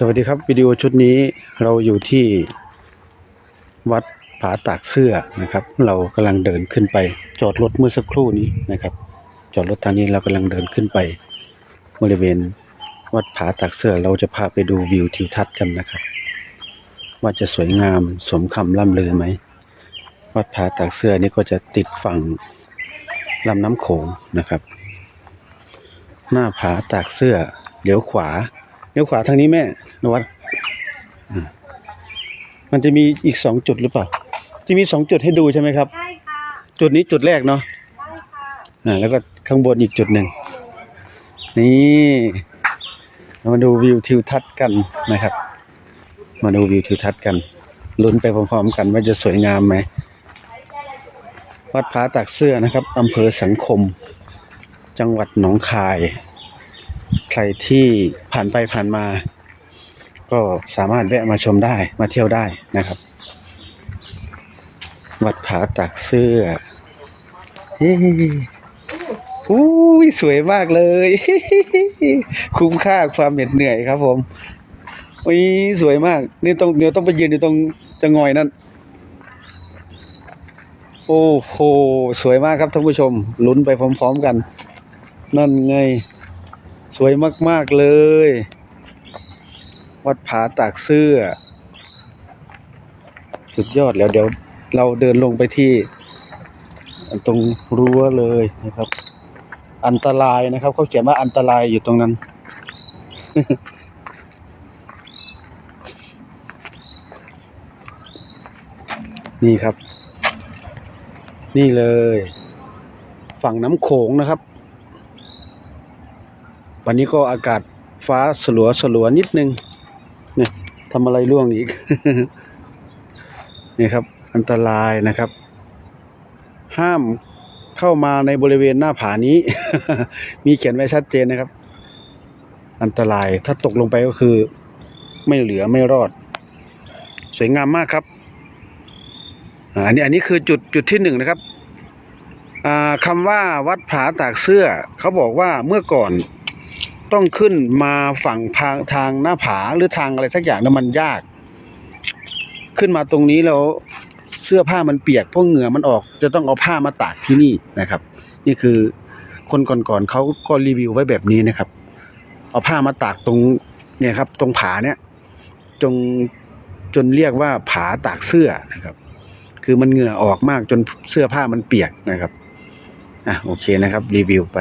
สวัสดีครับวิดีโอชุดนี้เราอยู่ที่วัดผาตากเสื้อนะครับ เรากำลังเดินขึ้นไป จอดรถเมื่อสักครู่นี้นะครับ จอดรถทางนี้เรากำลังเดินขึ้นไปบริเวณวัดผาตากเสื้อเราจะพาไปดูวิวทิวทัศน์กันนะครับ ว่าจะสวยงามสมคำล่ำลือไหมวัดผาตากเสื้อนี่ก็จะติดฝั่งลำน้ำโขงนะครับ หน้าผาตากเสื้อเลี้ยวขวาเลี้ยวขวาทางนี้แม่ นวัดอ่ามันจะมีอีกสองจุดหรือเปล่า จะมีสองจุดให้ดูใช่ไหมครับ ใช่ค่ะ จุดนี้จุดแรกเนาะ ใช่ค่ะอ่าแล้วก็ข้างบนอีกจุดหนึ่ง นี่เรามาดูวิวทิวทัศน์กันนะครับ มาดูวิวทิวทัศน์กัน ลุ้นไปพร้อมๆกันว่าจะสวยงามไหม วัดผาตากเสื้อนะครับอำเภอสังคม จังหวัดหนองคาย ใครที่ผ่านไปผ่านมา ก็สามารถแวะมาชมได้มาเที่ยวได้นะครับ วัดผาตากเสื้อเฮ้อุ้ยสวยมากเลย คุ้มค่าความเหน็ดเหนื่อยครับผมอุ้ยสวยมาก นี่ต้องเดี๋ยวต้องไปยืนอยู่ตรงจะงอยนั่น โอ้โห สวยมากครับท่านผู้ชม ลุ้นไปพร้อมๆกัน นั่นไง สวยมากๆเลย วัดผาตากเสื้อ สุดยอดแล้วเดี๋ยวเราเดินลงไปที่ ตรงรั้วเลยนะครับ อันตรายนะครับเขาเขียนว่าอันตรายอยู่ตรงนั้น นี่ครับ นี่เลย ฝั่งน้ำโขงนะครับวันนี้ก็อากาศฟ้าสลัวสลัวนิดนึง ทำอะไรร่วงอีก นี่ครับ อันตรายนะครับ ห้ามเข้ามาในบริเวณหน้าผานี้ มีเขียนไว้ชัดเจนนะครับ อันตรายถ้าตกลงไปก็คือ ไม่เหลือไม่รอด สวยงามมากครับอันนี้อันนี้คือจุดจุดที่หนึ่งนะครับคำว่าวัดผาตากเสื้อ เขาบอกว่าเมื่อก่อน ต้องขึ้นมาฝั่งทางทางหน้าผาหรือทางอะไรสักอย่างนั้นมันยาก ขึ้นมาตรงนี้แล้วเสื้อผ้ามันเปียกเพราะเหงื่อมันออก จะต้องเอาผ้ามาตากที่นี่นะครับ นี่คือคนก่อนๆเขาก็รีวิวไว้แบบนี้นะครับ เอาผ้ามาตากตรงเนี่ยครับ ตรงผาเนี่ยจงจนเรียกว่าผาตากเสื้อนะครับ คือมันเหงื่อออกมากจนเสื้อผ้ามันเปียกนะครับอะโอเคนะครับ รีวิวไป